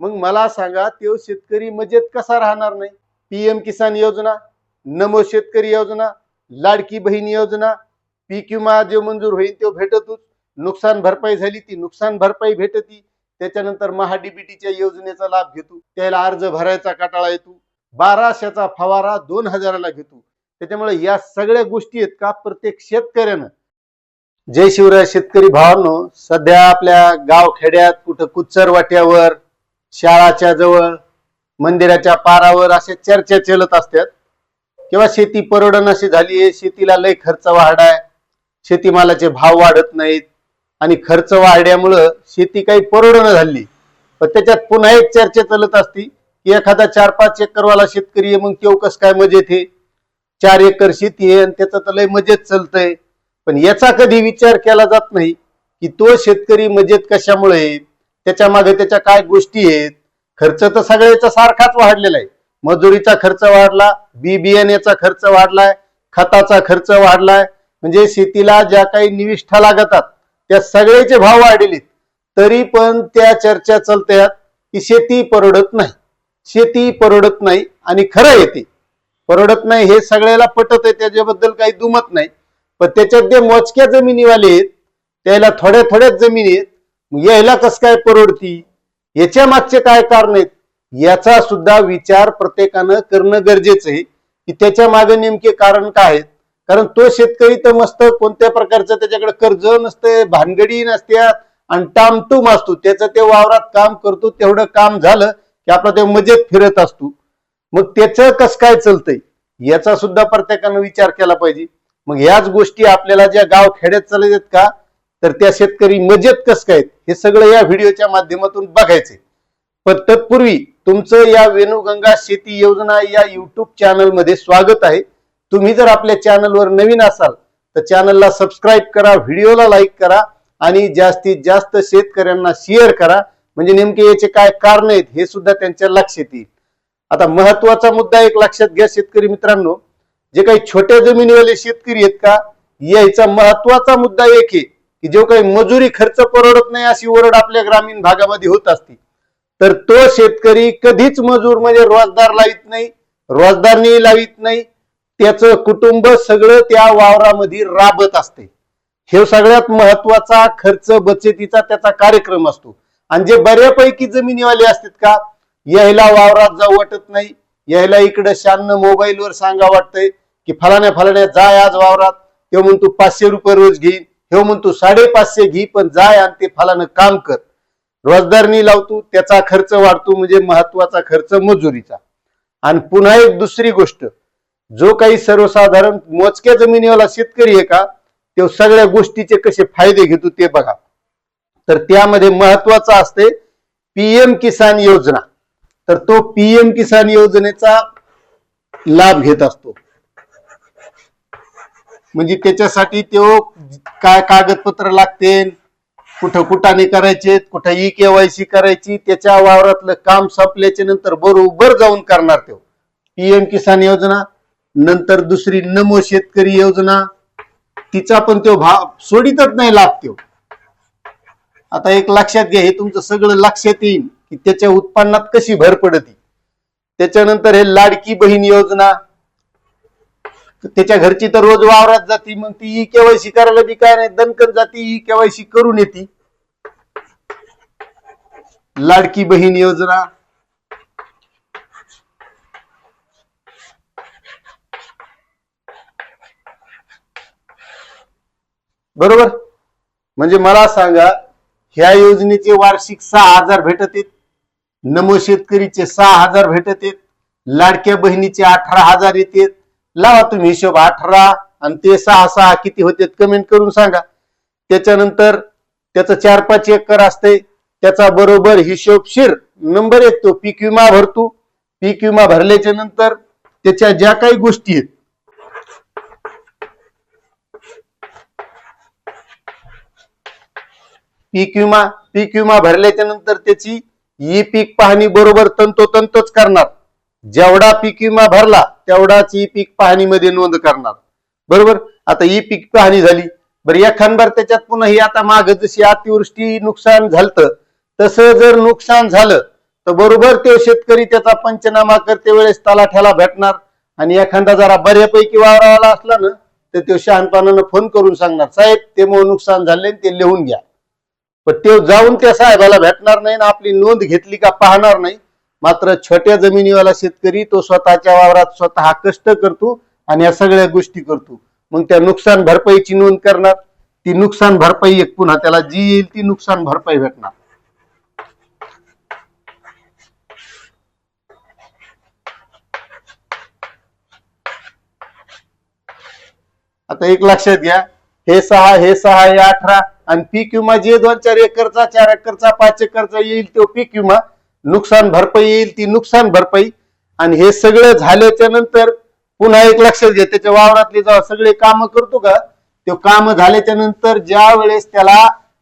मग मला सांगा तो शेतकरी मजेत कसा राहणार नाही? पीएम किसान योजना नमो शेतकरी योजना लाडकी बहीण योजना पीक विमा जो मंजूर होईल तो भेटतच. नुकसान भरपाई झाली ती नुकसान भरपाई भेटती. त्याच्यानंतर महाडीबीटीच्या योजनेचा लाभ घेतो. त्याला अर्ज भरायचा काटाळा येतो. बाराशेचा फवारा दोन हजाराला घेतो. त्याच्यामुळे या सगळ्या गोष्टी आहेत का प्रत्येक शेतकऱ्यानं? जय शिवराय शेतकरी भावांनो सध्या आपल्या गाव खेड्यात कुठं कुच्चर वाट्यावर शाळाच्या जवळ मंदिराच्या पारावर असे चर्चा चलत असतात. किंवा शेती परवडण अशी झाली आहे शेतीला लय खर्च वाढाय शेतीमालाचे भाव वाढत नाहीत. आणि खर्च वाढल्यामुळं शेती काही परवडणं झाली. पण त्याच्यात पुन्हा एक चर्चा चालत असती की एखादा चार पाच एकरवाला शेतकरी आहे मग केव कस काय मजेत आहे? चार एकर शेती आहे आणि त्याचं तर लय मजेत चालतंय. पण याचा कधी विचार केला जात नाही की तो शेतकरी मजेत कशामुळे आहे? त्याच्यामागे त्याच्या काय गोष्टी आहेत? खर्च तर सगळ्याचा सारखाच वाढलेला आहे. मजुरीचा खर्च वाढला बी बियाण्याचा खर्च वाढलाय खताचा खर्च वाढलाय. म्हणजे शेतीला ज्या काही निविष्ठा लागतात त्या सगळ्याचे भाव वाढलेत तरी पण त्या चर्चा चालत्यात की शेती परवडत नाही. शेती परवडत नाही आणि खरं येते परवडत नाही हे सगळ्याला पटत आहे त्याच्याबद्दल काही दुमत नाही. पण त्याच्यात जे मोजक्या जमिनीवाले आहेत त्याला थोड्या थोड्याच जमिनी आहेत. मग यायला कस काय परवडती? याच्या मागचे काय कारण आहेत? याचा सुद्धा विचार प्रत्येकानं करणं गरजेचं आहे. की त्याच्यामागे नेमके कारण काय आहेत? कारण तो शेतकरी तर मस्त कोणत्या प्रकारचं त्याच्याकडे कर्ज नसते भानगडी नसत्यात आणि टामटूम असतो. त्याचं ते वावरात काम करतो तेवढं काम झालं की आपला ते मजेत फिरत असतो. मग त्याचं कस काय चालतंय? याचा सुद्धा प्रत्येकानं विचार केला पाहिजे. मग ह्याच गोष्टी आपल्याला ज्या गाव खेड्यात चालत आहेत का? तर त्या शेतकरी मजेत कस काय हे सगळं या व्हिडिओच्या माध्यमातून बघायचे पण तत्पूर्वी तुमचं या वेणुगंगा शेती योजना या युट्यूब चॅनलमध्ये स्वागत आहे. तुम्ही जर आपल्या चॅनलवर नवीन असाल तर चॅनलला सबस्क्राईब करा व्हिडिओला लाईक करा आणि जास्तीत जास्त शेतकऱ्यांना शेअर करा. म्हणजे नेमके याचे काय कारण आहेत हे सुद्धा त्यांच्या लक्षात येईल. आता महत्त्वाचा मुद्दा एक लक्षात घ्या शेतकरी मित्रांनो. जे काही छोट्या जमिनीवाले शेतकरी आहेत का याचा महत्त्वाचा मुद्दा एक आहे. की जो काही मजुरी खर्च परवडत नाही अशी ओरड आपल्या ग्रामीण भागामध्ये होत असते. तर तो शेतकरी कधीच मजूर म्हणजे रोजदार लावित नाही रोजदारनी लावित नाही. त्याचं कुटुंब सगळं त्या वावरामध्ये राबत असते. हे सगळ्यात महत्त्वाचा खर्च बचतीचा त्याचा कार्यक्रम असतो. आणि जे बऱ्यापैकी जमिनीवाले असतात का यायला वावरात जाऊ वाटत नाही. यायला इकडं शान मोबाईलवर सांगा वाटतंय की फलाण्या फलाण्या जाय आज वावरात तो म्हणतो पाचशे रुपये रोज घेईन. हे म्हणतो साडेपाचशे घे पण जाय आणि ते फलानं काम कर. रोजदारनी लावतो त्याचा खर्च वाढतो म्हणजे महत्त्वाचा खर्च मजुरीचा. आणि पुन्हा एक दुसरी गोष्ट जो काही सर्वसाधारण मोजक्या जमिनीवाला शेतकरी आहे का तो सगळ्या गोष्टीचे कसे फायदे घेतो ते बघा. तर त्यामध्ये महत्वाचं असते पीएम किसान योजना. तर तो पीएम किसान योजनेचा लाभ घेत असतो. म्हणजे त्याच्यासाठी तो काय कागदपत्र लागते कुठं कुठाने करायचे कुठं ई केवायसी करायची त्याच्या वावरातलं काम संपल्याच्या नंतर बरोबर जाऊन करणार तो. पीएम किसान योजना नंतर दुसरी नमो शेतकरी योजना तिचा पण तो भाव सोडितच नाही लाभ तो आता एक लक्षात घ्या हे तुमचं सगळं लक्षात येईल की त्याच्या उत्पन्नात कशी भर पडती. त्याच्यानंतर हे लाडकी बहीण योजना त्याच्या घरची तर रोज वावरात जाती मग ती ई केवायसी करायला बी काय नाही दणकन जाती ई केवायसी करून येते. लाडकी बहीण योजना. बरोबर? म्हणजे मला सांगा ह्या योजनेचे वार्षिक सहा हजार भेटत आहेत नमो शेतकरीचे सहा हजार भेटत आहेत लाडक्या बहिणीचे अठरा हजार येतात लावा तुम्ही हिशोब अठरा आणि ते सहा सहा किती होते कमेंट करून सांगा. त्याच्यानंतर त्याचं चार पाच एकर असते त्याचा बरोबर हिशोबशीर नंबर एक तो पीक विमा भरतो. पीक विमा भरल्याच्या नंतर त्याच्या ज्या काही गोष्टी आहेत पीक विमा पीक विमा भरल्याच्या नंतर त्याची ई पीक पाहणी बरोबर तंतोतंतच करणार. जेवढा पीक विमा भरला तेवढाच ई पीक पाहणीमध्ये नोंद करणार. बरोबर? आता ई पीक पाहणी झाली. बरं एखादबार त्याच्यात पुन्हा ही आता माग जशी अतिवृष्टी नुकसान झालं तसं जर नुकसान झालं तर बरोबर तो शेतकरी त्याचा पंचनामा करते वेळेस तलाठ्याला भेटणार आणि एखादा जरा बऱ्यापैकी वावरावाला असला ना तर तो शहाणपणानं फोन करून सांगणार साहेब ते मग नुकसान झाले ते लिहून घ्या. पण ते जाऊन त्या साहेबाला भेटणार नाही ना आपली नोंद घेतली का पाहणार नाही मात्र छोट्या जमिनीवाला शेतकरी तो स्वतःच्या वावरात स्वतः कष्ट करतो आणि या सगळ्या गोष्टी करतो. मग त्या नुकसान भरपाईची नोंद करणार. ती नुकसान भरपाई एक पुन्हा त्याला जी येईल ती नुकसान भरपाई भेटणार. आता एक लक्षात घ्या. हे सहा हे सहा हे अठरा आणि पीक विमा जे दोन चार एकरचा चार एकरचा पाच एकरचा येईल तो पीक विमा नुकसान भरपाई येईल ती नुकसान भरपाई. आणि हे सगळं झाल्याच्यानंतर पुन्हा एक लक्षात घे त्याच्या वावरातले जेव्हा सगळे काम करतो का ते काम झाल्याच्यानंतर ज्या वेळेस त्याला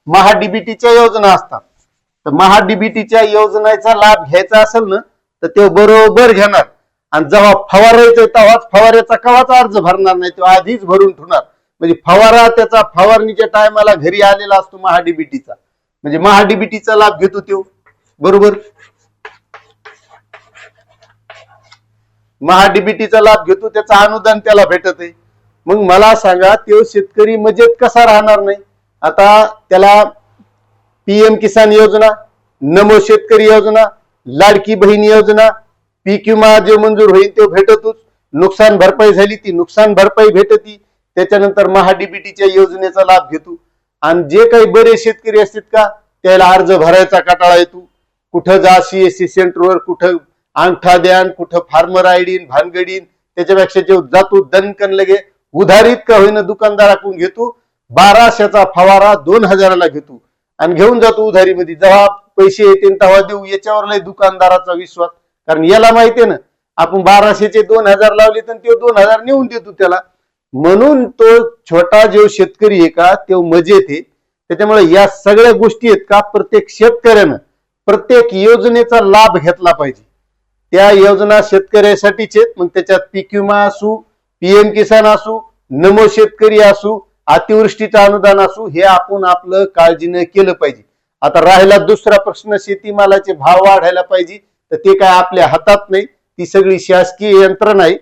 महाडीबीटीच्या योजना असतात. तर महाडीबीटीच्या योजनेचा लाभ घ्यायचा असेल ना तर ते बरोबर घेणार. आणि जेव्हा फवारायचं तेव्हाच फवाऱ्याचा कवाच अर्ज भरणार नाही तो आधीच भरून ठेवणार. म्हणजे फवारा त्याचा फवारणीच्या टायमाला घरी आलेला असतो महाडीबीटीचा. म्हणजे महाडीबीटीचा लाभ घेतो तो. बरोबर? महाडीबीटीचा लाभ घेतो त्याचं अनुदान त्याला भेटत आहे मग मला सांगा तो शेतकरी मजेत कसा राहणार नाही? आता त्याला पीएम किसान योजना नमो शेतकरी योजना लाडकी बहीण योजना पीक विमा जे मंजूर होईल तो भेटतोच. नुकसान भरपाई झाली ती नुकसान भरपाई भेटती. त्याच्यानंतर महाडीबीटीच्या योजनेचा लाभ घेतो. आणि जे काही बरे शेतकरी असतात का त्याला अर्ज भरायचा कटाळा येतो. कुठं जा सीएससी सेंटरवर कुठं अंगठा द्यान कुठं फार्मर आयडीन भानगडीन त्याच्यापेक्षा जे जातो दणकन लगे उधारीत का होईना दुकानदाराकडून घेतो बाराशेचा फवारा दोन हजाराला घेतो. आणि घेऊन जातो उधारीमध्ये. जेव्हा पैसे येतील तेव्हा देऊ. याच्यावर नाही दुकानदाराचा विश्वास. कारण याला माहितीये ना आपण बाराशेचे दोन हजार लावले तर ते दोन हजार नेऊन देतो त्याला. म्हणून तो छोटा जो शेतकरी आहे का तो मजेत आहे. त्याच्यामुळे या सगळ्या गोष्टी आहेत का प्रत्येक शेतकऱ्यानं प्रत्येक योजनेचा लाभ घेतला पाहिजे. त्या योजना शेतकऱ्यासाठीच आहेत. मग त्याच्यात पीक विमा असू पीएम किसान असू नमो शेतकरी असू अतिवृष्टीचं अनुदान असू हे आपण आपलं काळजीनं केलं पाहिजे. आता राहिला दुसरा प्रश्न शेतीमालाचे भाव वाढायला पाहिजे. तर ते काय आपल्या हातात नाही. ती सगळी शासकीय यंत्रणा आहे.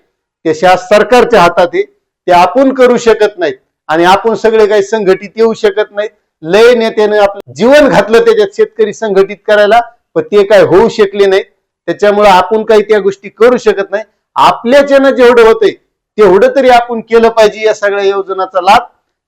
ते शास सरकारच्या हातात आहे. ते आपण करू शकत नाहीत. आणि आपण सगळे काही संघटित येऊ शकत नाहीत. लय नेत्याने आपलं जीवन घातलं त्याच्यात शेतकरी संघटित करायला. पण ते काय होऊ शकले नाहीत. त्याच्यामुळे आपण काही त्या गोष्टी करू शकत नाही. आपल्याच्यानं जेवढं होतंय तेवढं तरी आपण केलं पाहिजे या सगळ्या योजनाचा लाभ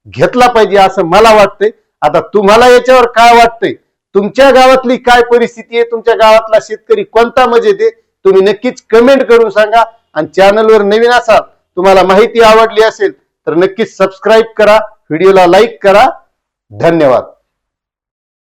घेतला पाहिजे असं मला वाटतंय. आता तुम्हाला याच्यावर काय वाटतंय? तुमच्या गावातली काय परिस्थिती आहे? तुमच्या गावातला शेतकरी कोणता मजेत आहे? तुम्ही नक्कीच कमेंट करून सांगा आणि चॅनलवर नवीन असाल तुम्हाला माहिती आवडली असेल तर नक्कीच सबस्क्राईब करा व्हिडिओला लाईक करा. धन्यवाद.